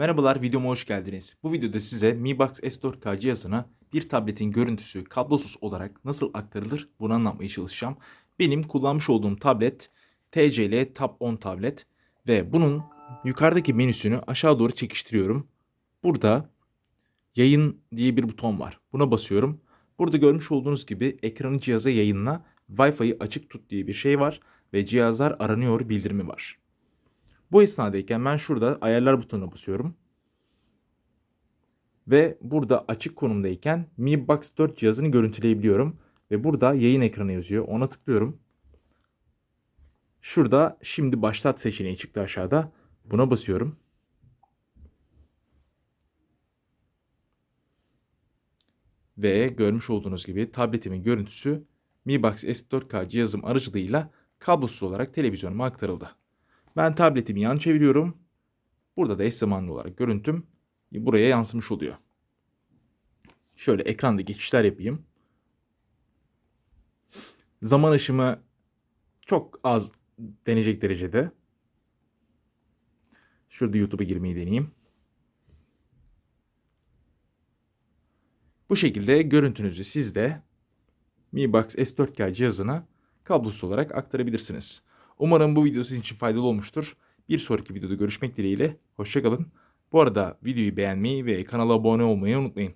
Merhabalar videoma hoş geldiniz. Bu videoda size Mi Box S4K cihazına bir tabletin görüntüsü kablosuz olarak nasıl aktarılır bunu anlatmaya çalışacağım. Benim kullanmış olduğum tablet TCL Tab 10 tablet ve bunun yukarıdaki menüsünü aşağı doğru çekiştiriyorum. Burada yayın diye bir buton var. Buna basıyorum. Burada görmüş olduğunuz gibi ekranı cihaza yayınla Wi-Fi'yi açık tut diye bir şey var ve cihazlar aranıyor bildirimi var. Bu esnadayken ben şurada ayarlar butonuna basıyorum. Ve burada açık konumdayken Mi Box 4 cihazını görüntüleyebiliyorum. Ve burada yayın ekranı yazıyor. Ona tıklıyorum. Şurada şimdi başlat seçeneği çıktı aşağıda. Buna basıyorum. Ve görmüş olduğunuz gibi tabletimin görüntüsü Mi Box S4K cihazım aracılığıyla kablosuz olarak televizyonuma aktarıldı. Ben tabletimi yan çeviriyorum. Burada da eş zamanlı olarak görüntüm buraya yansımış oluyor. Şöyle ekranda geçişler yapayım. Zaman aşımı çok az denecek derecede. Şurada YouTube'a girmeyi deneyeyim. Bu şekilde görüntünüzü siz de Mi Box S4K cihazına kablosuz olarak aktarabilirsiniz. Umarım bu video sizin için faydalı olmuştur. Bir sonraki videoda görüşmek dileğiyle. Hoşçakalın. Bu arada videoyu beğenmeyi ve kanala abone olmayı unutmayın.